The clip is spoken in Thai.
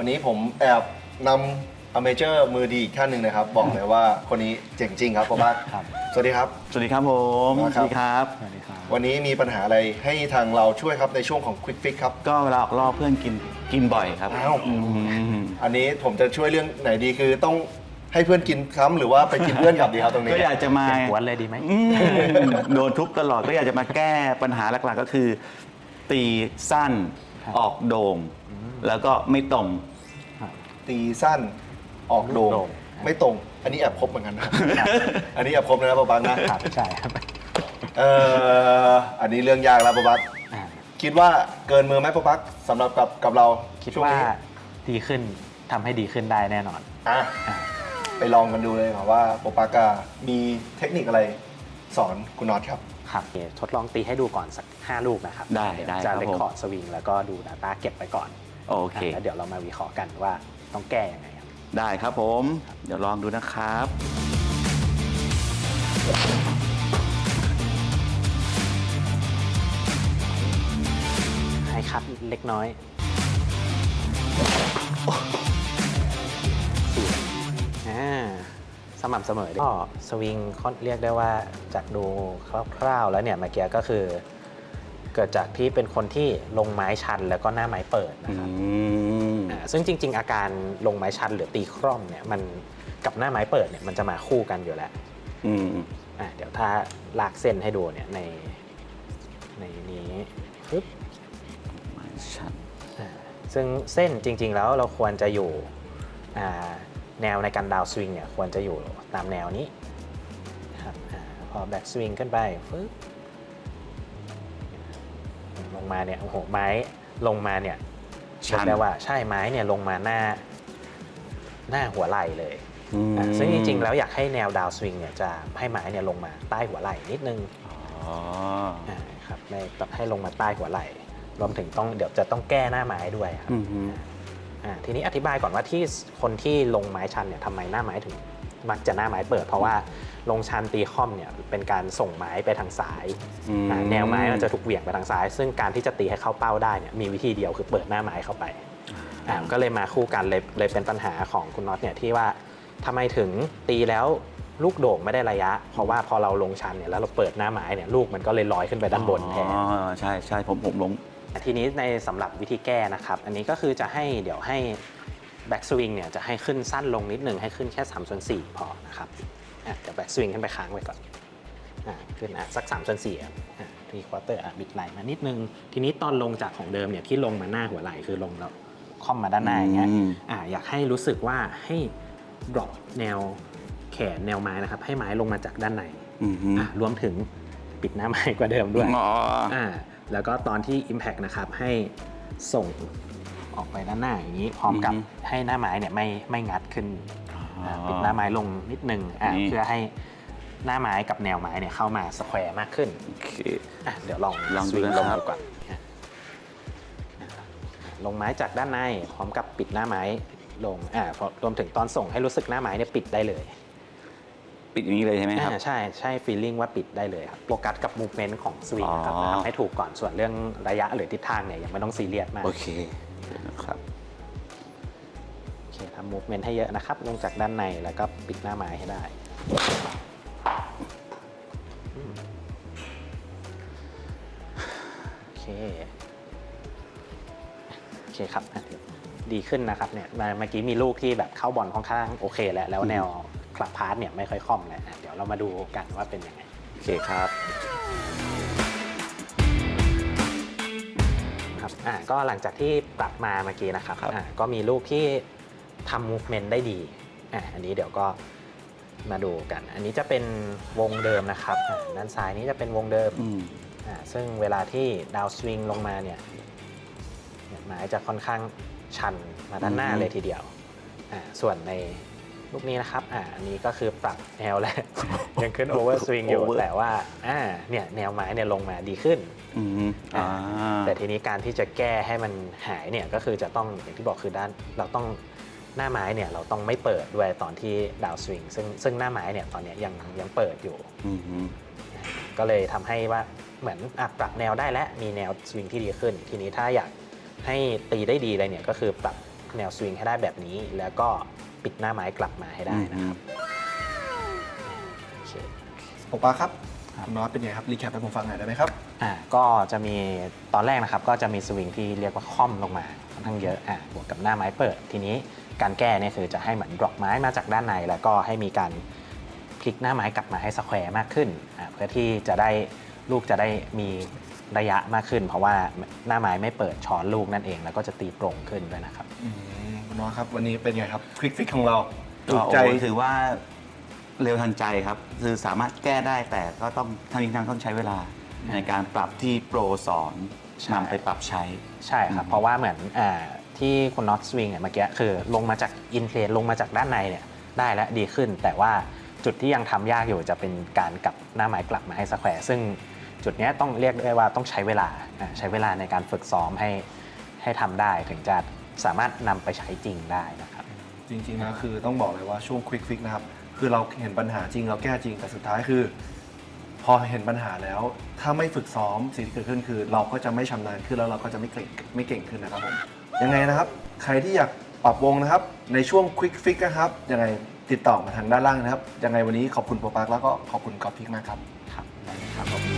วันนี้ผมแอบนำอเมเจอร์มือดีอีกท่านหนึ่งนะครับ บอกเลยว่าคนนี้เจ๋งจริงครับเพราะว่าครับ สวัสดีครับ สวัสดีครับผมมาสครับวัสดีครับสวัสดีครับ วันนี้มีปัญหาอะไรให้ทางเราช่วยครับในช่วงของ Quick Fix ครับ ก็เวลาออกรอบเพื่อนกินกินบ่อยครับอ้าวอืมอันนี้ผมจะช่วยเรื่องไหนดีคือต้องให้เพื่อนกินค้ำหรือว่าไปกินเพื่อนกลับดีครับตรงนี้ ก็อยากจะมาเปลี่ยนกวนเลยดีไหม อืมโดนทุบตลอดก็อยากจะมาแก้ปัญหาหลักๆก็คือ ตีสั้นครับออกโด่งแล้วก็ไม่ตรงครับ ตีสั้นออกโด่งโด่ง ไม่ตรง อันนี้แอบครบเหมือนกันนะ อันนี้แอบครบนะครับปะบังนะ ครับใช่ครับเอ่ออันนี้เรื่องยากแล้วปะบักอ่าคิดว่าเกินมือไหมปะบักสำหรับกับกับเราคิดช่วงว่านี้ดีขึ้นทำให้ดีขึ้นได้แน่นอน อะอ่าไปลองกันดูเลยครับว่าปะบักอะมีเทคนิคอะไรสอนคุณน็อตครับ ครับโอเคทดลองตีให้ดูก่อนสัก 5 ลูกนะครับได้เยวได้จะครับเรคผมคอร์ดสวิงแล้วก็ดู Data เก็บไปก่อนโอเคอ่าแล้วเดี๋ยวเรามาวิเคราะห์กันว่า ต้องแก้ยังไงครับได้ครับผม เดี๋ยวลองดูนะครับ ให้คัดเล็กน้อยสี่อ่าสม่ำเสมอดีก็สวิงค่อนเรียกได้ว่าจากดูคร่าวๆแล้วเนี่ยเมื่อกี้ก็คือ เกิดจากที่เป็นคนที่ลงไม้ชันแล้วก็หน้าไม้เปิดนะอืครับมอ่า ซึ่งจริง ๆ อาการลงไม้ชันหรือตีคร่อมเนี่ยมันกับหน้าไม้เปิดเนี่ยมันจะมาคู่กันอยู่แล้วอืมอะเดี๋ยวถ้าลากเส้นให้ดูเนี่ยในในนี้ปึ๊บไม่ชัดอ่าซึ่งเส้นจริง ๆ แล้วเราควรจะอยู่อ่าแนวในการดาวสวิงเนี่ยควรจะอยู่ตามแนวนี้นะครับอาพอแบ็กสวิงขึ้นไปปึ๊บลงมาเนี่ยโอ้โหไม้ลงมาเนี่ยชัน เรียกได้ว่าใช่ไม้เนี่ยลงมาหน้าหน้าหัวไหล่เลยอืมอะซึ่งจริงๆ แล้วอยากให้แนวดาวสวิงเนี่ยจะให้ไม้เนี่ยลงมาใต้หัวไหล่นิดนึงอ๋ออ่าครับไม่ต้องให้ลงมาใต้หัวไหล่ รวมถึงต้องเดี๋ยวจะต้องแก้หน้าไม้ด้วยครับอืมฮึอ่าทีนี้อธิบายก่อนว่าที่คนที่ลงไม้ชันเนี่ยทำไมหน้าไม้ถึง มักจะหน้าไม้เปิด เพราะว่าลงชันตีค่อมเนี่ยเป็นการส่งไม้ไปทางซ้ายอืมอ่าแนวไม้มันจะถูกเหวี่ยงไปทางซ้าย ซึ่งการที่จะตีให้เข้าเป้าได้เนี่ยมีวิธีเดียวคือเปิดหน้าไม้เข้าไปอ่าก็เลยมาคู่กันเลยเลยเป็นปัญหาของคุณน็อตเนี่ยที่ว่าทำไมถึงตีแล้วลูกโด่งไม่ได้ระยะ เพราะว่าพอเราลงชันเนี่ยแล้วเราเปิดหน้าไม้เนี่ยลูกมันก็เลยลอยขึ้นไปด้านบนแทน อ๋อใช่ใช่ผมผมลง ทีนี้ในสำหรับวิธีแก้นะครับ อันนี้ก็คือจะให้เดี๋ยวให้ แบ็กสวิงเนี่ยจะให้ขึ้นสั้นลงนิดนึงให้ขึ้นแค่3ส่วน4พอนะครับอะเดี๋ยวแบ็กสวิงขึ้นไปค้างไว้ก่อนอะขึ้นอะสัก3ส่วน4อะทีควอเตอร์อะบิดไหลมานิดนึง ทีนี้ตอนลงจากของเดิมเนี่ยที่ลงมาหน้าหัวไหล่คือลงแล้วค่อมมาด้านหน้าอย่างเงี้ยอืมอะอยากให้รู้สึกว่าให้ drop แนวแขนแนวไม้นะครับ ให้ไม้ลงมาจากด้านในอืมฮึอะรวมถึงปิดหน้าไม้กว่าเดิมด้วยอ๋ออ่าแล้วก็ตอนที่ Impact นะครับให้ส่ง ออกไปด้านหน้าอย่างนี้พร้อมกับอือฮึให้หน้าไม้เนี่ยไม่ไม่งัดขึ้นอ๋อาปิดหน้าไม้ลงนิดนึงอ่านี่ เพื่อให้หน้าไม้กับแนวไม้เนี่ยเข้ามาสแควร์มากขึ้น โอเค อะเดี๋ยวลองลองดูสวินะครับ ลงดูก่อนอะลงไม้จากด้านในพร้อมกับปิดหน้าไม้ลงอ่าพอรวมถึงตอนส่งให้รู้สึกหน้าไม้เนี่ยปิดได้เลยปิดอย่างนี้เลยใช่ไหมครับ อ่าใช่ใช่ฟีลลิ่งว่าปิดได้เลยครับโฟกัสกับมูฟเมนต์ของสวิงนะครับอ๋อ ทำให้ถูกก่อนส่วนเรื่องระยะหรือทิศทางเนี่ยยังไม่ต้องซีเรียสมาก โอเคเดี๋ยว นะครับโอเคทำมูฟเมนต์ให้เยอะนะครับ ลงจากด้านในแล้วก็ปิดหน้าไม้ให้ได้โอเคโอเคครับดีขึ้นนะครับเนี่ยเมื่อกี้มีลูกที่แบบเข้าบอลค่อนข้างโอเคแล้วแล้วแนวคลับพาร์ทเนี่ยไม่ค่อยคล่อมแล้วเดี๋ยวเรามาดูกันว่าเป็นยังไงโอเคครับ อ่าก็หลังจากที่ปรับมาเมื่อกี้นะครับครับอ่าก็มีลูกที่ทำ movement ได้ดีอ่าอันนี้เดี๋ยวก็มาดูกัน อันนี้จะเป็นวงเดิมนะครับอ่าด้านซ้ายนี้จะเป็นวงเดิมอืมอ่าซึ่งเวลาที่ดาวสวิงลงมาเนี่ยเนี่ยไม้จะค่อนข้างชันมาด้านหน้าอืมเลยทีเดียวอ่าส่วนใน ลูกนี้นะครับ อ่าอันนี้ก็คือปรับแนวแล้ว ยังขึ้นโอเวอร์สวิงอยู่ Over แต่ว่า อ่า เนี่ยแนวไม้เนี่ยลงมาดีขึ้น อืมอ่าแต่ทีนี้การที่จะแก้ให้มันหายเนี่ยก็คือจะต้องอย่างที่บอกคือด้านเราต้องหน้าไม้เนี่ยเราต้องไม่เปิดด้วยตอนที่ดาวสวิงซึ่งซึ่งหน้าไม้เนี่ยตอนเนี้ยยังยังเปิดอยู่ อืมฮึก็เลยทำให้ว่าเหมือนอะปรับแนวได้แล้วมีแนวสวิงที่ดีขึ้น ทีนี้ถ้าอยากให้ตีได้ดีเลยเนี่ยก็คือปรับแนวสวิงให้ได้แบบนี้ แล้วก็ ปิดหน้าไม้กลับมาให้ได้นะครับโอเคโอปาครับคุณน็อตเป็นไงครับรีแคปให้ผมฟังหน่อยได้ไหมครับอ่าก็จะมีตอนแรกนะครับ ก็จะมีสวิงที่เรียกว่าค่อมลงมาค่อนข้างเยอะอ่าบวกกับหน้าไม้เปิดทีนี้การแก้เนี่ยคือจะให้เหมือนดรอกไม้มาจากด้านใน แล้วก็ให้มีการพลิกหน้าไม้กลับมาให้สแควร์มากขึ้นอ่าเพื่อที่จะได้ลูกจะได้มีระยะมากขึ้น เพราะว่าหน้าไม้ไม่เปิดช้อนลูกนั่นเอง แล้วก็จะตีโปร่งขึ้นด้วยนะครับ อืมคุณน็อตครับวันนี้เป็นไงครับคลิกฟิกของเราก็ถูกใจ โอ้ถือว่าเร็วทันใจครับ คือสามารถแก้ได้แต่ก็ต้องทั้งนี้ทั้งต้องใช้เวลา ในการปรับที่โปรสอนใช่ นำไปปรับใช้ ใช่ครับ อืม เพราะว่าเหมือนอาที่คุณน็อตสวิงเนี่ยเมื่อกี้คือลงมาจากอินเพลนลงมาจากด้านในเนี่ยได้และดีขึ้น แต่ว่าจุดที่ยังทำยากอยู่จะเป็นการกลับหน้าไม้กลับมาให้สแควร์ซึ่งจุดเนี้ยต้องเรียกได้ว่าต้องใช้เวลาอ่าใช้เวลาในการฝึกซ้อมให้ให้ทำได้ถึงจะ สามารถนำไปใช้จริงได้นะครับ จริงๆนะคือต้องบอกเลยว่าช่วงควิกฟิกนะครับ คือเราเห็นปัญหาจริงเราแก้จริงแต่สุดท้ายคือ พอเห็นปัญหาแล้ว ถ้าไม่ฝึกซ้อมสิ่งที่เกิดขึ้นคือ เราก็จะไม่ชำนาญขึ้นแล้วเราก็จะไม่เก่งไม่เก่งขึ้นนะครับผมยังไงนะครับ ใครที่อยากปรับวงนะครับ ในช่วงควิกฟิกนะครับยังไงติดต่อมาทางด้านล่างนะครับยังไงวันนี้ขอบคุณโปรปักแล้วก็ขอบคุณกอล์ฟพิกมากครับ ครับได้เลยครับผม